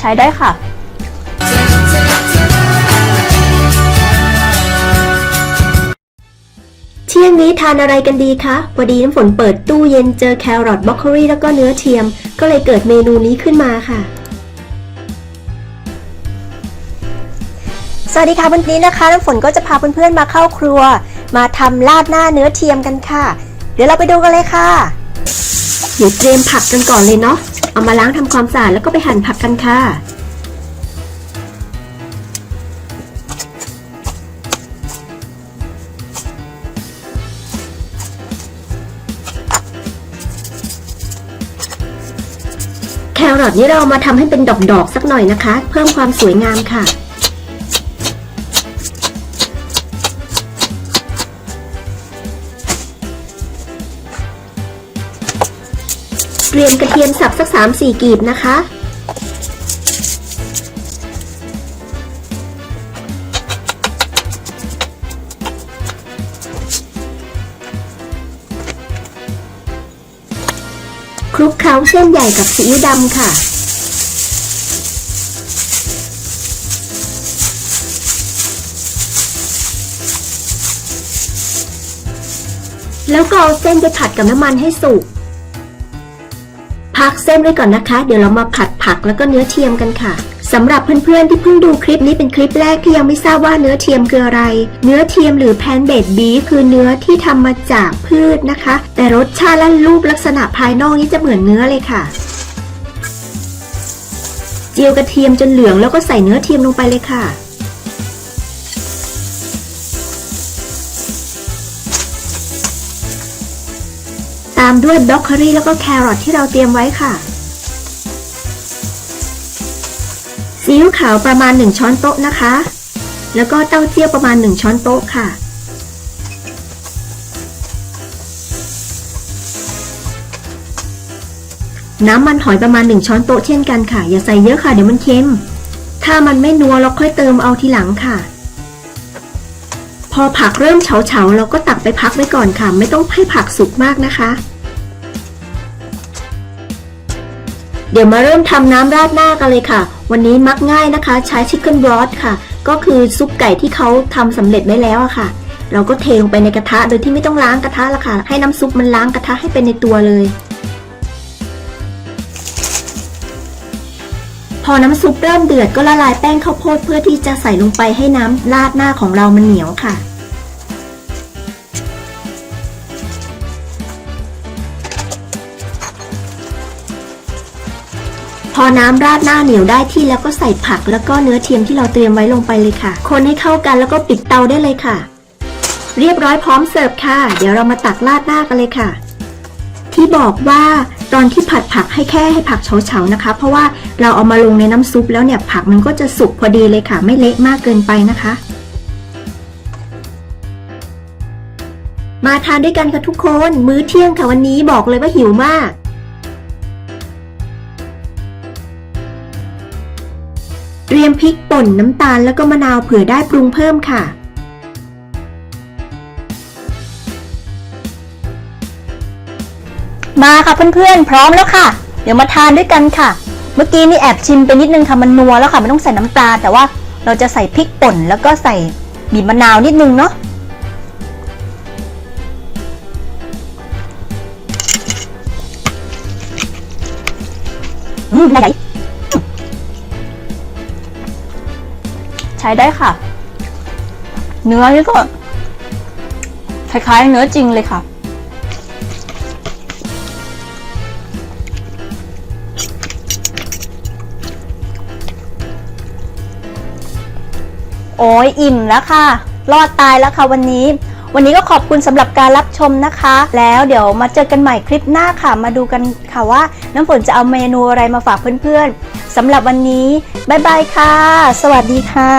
ใช้ได้ค่ะ เที่ยงนี้ทานอะไรกันดีคะพอดีน้ำฝนเปิดตู้เย็นเจอแครอทบรอกโคลีแล้วก็เนื้อเทียม ก็เลยเกิดเมนูนี้ขึ้นมาค่ะ สวัสดีค่ะวันนี้นะคะน้ำฝนก็จะพาเพื่อนๆมาเข้าครัว มาทำราดหน้าเนื้อเทียมกันค่ะ เดี๋ยวเราไปดูกันเลยค่ะ เดี๋ยวเตรียมผักกันก่อนเลยเนาะ เอามาล้างทำความสะอาดแล้วก็ไปหั่นผักกันค่ะ แครอทนี่เรามาทำให้เป็นดอกๆสักหน่อยนะคะ เพิ่มความสวยงามค่ะ รียมกระเทียมสับสัก 3-4 กีบนะคะ คลุกเคล้าเส้นใหญ่กับซีอิ๊วดำค่ะแล้วก็เอาเส้นไปผัดกับน้ำมันให้สุก พักเส้นไว้ก่อนนะคะ เดี๋ยวเรามาผัดผักแล้วก็เนื้อเทียมกันค่ะสำหรับเพื่อนๆที่เพิ่งดูคลิปนี้เป็นคลิปแรกที่ยังไม่ทราบว่าเนื้อเทียมคืออะไร เนื้อเทียมหรือแพนเบดบีคือเนื้อที่ทำมาจากพืชนะคะ แต่รสชาติและรูปลักษณะภายนอกนี้จะเหมือนเนื้อเลยค่ะ เจียวกระเทียมจนเหลืองแล้วก็ใส่เนื้อเทียมลงไปเลยค่ะามด้วยบรอกโคลีแล้วก็แครอทที่เราเตรียมไว้ค่ะซีอิ๊วขาวประมาณ 1 ช้อนโต๊ะนะคะ แล้วก็เต้าเจี้ยวประมาณ 1 ช้อนโต๊ะค่ะ น้ำมันหอยประมาณ 1 ช้อนโต๊ะเช่นกันค่ะ อย่าใส่เยอะค่ะเดี๋ยวมันเค็ม ถ้ามันไม่นัวเราค่อยเติมเอาทีหลังค่ะ พอผักเริ่มเฉาๆเราก็ตักไปพักไว้ก่อนค่ะ ไม่ต้องให้ผักสุกมากนะคะ เดี๋ยวมาเริ่มทำน้ำราดหน้ากันเลยค่ะ วันนี้มักง่ายนะคะ ใช้ชิคเก้นบรอสค่ะ ก็คือซุปไก่ที่เขาทำสำเร็จไว้แล้วอะค่ะ เราก็เทลงไปในกระทะโดยที่ไม่ต้องล้างกระทะละค่ะ ให้น้ำซุปมันล้างกระทะให้เป็นในตัวเลย พอน้ำซุปเริ่มเดือดก็ละลายแป้งข้าวโพดเพื่อที่จะใส่ลงไปให้น้ำราดหน้าของเรามันเหนียวค่ะ พอน้ำราดหน้าเหนียวได้ที่แล้วก็ใส่ผักแล้วก็เนื้อเทียมที่เราเตรียมไว้ลงไปเลยค่ะ คนให้เข้ากันแล้วก็ปิดเตาได้เลยค่ะ เรียบร้อยพร้อมเสิร์ฟค่ะ เดี๋ยวเรามาตักราดหน้ากันเลยค่ะ ที่บอกว่าตอนที่ผัดผักให้แค่ให้ผักเฉาๆนะคะ เพราะว่าเราเอามาลงในน้ำซุปแล้วเนี่ยผักมันก็จะสุกพอดีเลยค่ะ ไม่เละมากเกินไปนะคะ มาทานด้วยกันค่ะทุกคน มื้อเที่ยงค่ะวันนี้บอกเลยว่าหิวมาก เตรียมพริกป่นน้ำตาลแล้วก็มะนาวเผื่อได้ปรุงเพิ่มค่ะ มาค่ะเพื่อนๆ พร้อมแล้วค่ะ เดี๋ยวมาทานด้วยกันค่ะ เมื่อกี้นี่แอบชิมไปนิดนึงค่ะมันนัวแล้วค่ะไม่ต้องใส่น้ำปลา แต่ว่าเราจะใส่พริกป่นแล้วก็ใส่บีบมะนาวนิดนึงเนาะอืมไห ใช้ได้ค่ะ เนื้อนี่ก็คล้ายๆเนื้อจริงเลยค่ะ โอ้ยอิ่มแล้วค่ะ รอดตายแล้วค่ะวันนี้ วันนี้ก็ขอบคุณสำหรับการรับชมนะคะ แล้วเดี๋ยวมาเจอกันใหม่คลิปหน้าค่ะ มาดูกันค่ะว่าน้ำฝนจะเอาเมนูอะไรมาฝากเพื่อนๆ สำหรับวันนี้ บ๊ายบายค่ะ สวัสดีค่ะ